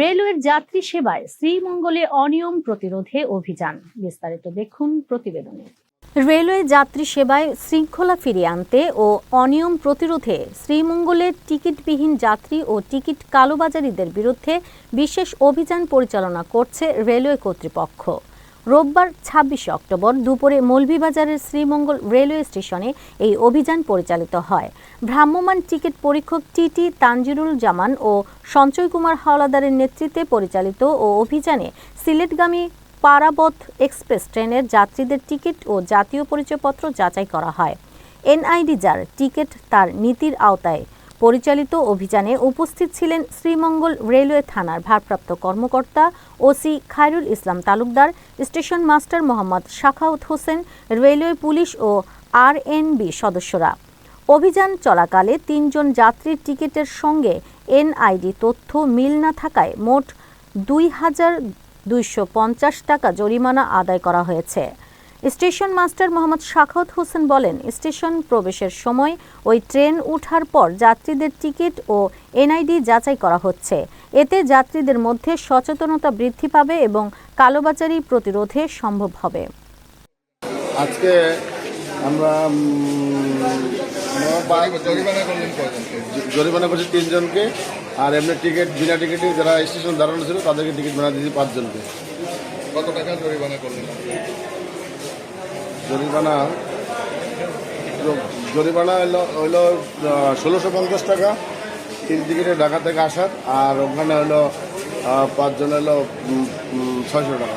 রেলওয়ের যাত্রী সেবায় শ্রীমঙ্গলে অনিয়ম প্রতিরোধে অভিযান। বিস্তারিত দেখুন প্রতিবেদনে। রেলওয়ে যাত্রী সেবায় শৃঙ্খলা ফিরিয়ে আনতে ও অনিয়ম প্রতিরোধে শ্রীমঙ্গলের টিকিটবিহীন যাত্রী ও টিকিট কালোবাজারিদের বিরুদ্ধে বিশেষ অভিযান পরিচালনা করছে রেলওয়ে কর্তৃপক্ষ। রোববার ছাব্বিশে অক্টোবর দুপুরে মৌলভীবাজারের শ্রীমঙ্গল রেলওয়ে স্টেশনে এই অভিযান পরিচালিত হয়। ভ্রাম্যমাণ টিকিট পরীক্ষক টিটি তানজিরুল জামান ও সঞ্চয় কুমার হাওলাদারের নেতৃত্বে পরিচালিত ও অভিযানে সিলেটগামী পারাবত এক্সপ্রেস ট্রেনের যাত্রীদের টিকিট ও জাতীয় পরিচয়পত্র যাচাই করা হয়। এনআইডি যার টিকিট তার নীতির আওতায় পরিচালিত অভিযানে উপস্থিত ছিলেন শ্রীমঙ্গল রেলওয়ে থানার ভারপ্রাপ্ত কর্মকর্তা OC Khairul Islam Talukdar, station master Mohammad Shakhawat Hossain, railway police ও আরএনবি সদস্যরা। অভিযান চলাকালে তিনজন যাত্রীর টিকিটের সঙ্গে এনআইডি তথ্য মিল না থাকায় মোট দুই হাজার দুইশো পঞ্চাশ টাকা জরিমানা আদায় করা হয়েছে। স্টেশন মাস্টার মোহাম্মদ শাখাউত হোসেন বলেন স্টেশন প্রবেশের সময় ওই ট্রেন উঠার পর যাত্রীদের টিকিট ও এনআইডি যাচাই করা হচ্ছে। এতে যাত্রীদের মধ্যে সচেতনতা বৃদ্ধি পাবে এবং কালোবাজারি প্রতিরোধে সম্ভব হবে। আজকে আমরা জরিমানা করছি তিনজনকে আর এমনি টিকিট বিনা টিকিটে যারা স্টেশন দাঁড়ানো ছিল তাদেরকে টিকিট বানা দিয়েছি পাঁচজনকে। কত টাকা জরিমানা করলেন? জরিমানা জরিমানা হলো হইল ষোলোশো পঞ্চাশ টাকা। তিন টিকিটে ঢাকা থেকে আসার, আর ওখানে হলো পাঁচজন হলো ছয়শো টাকা।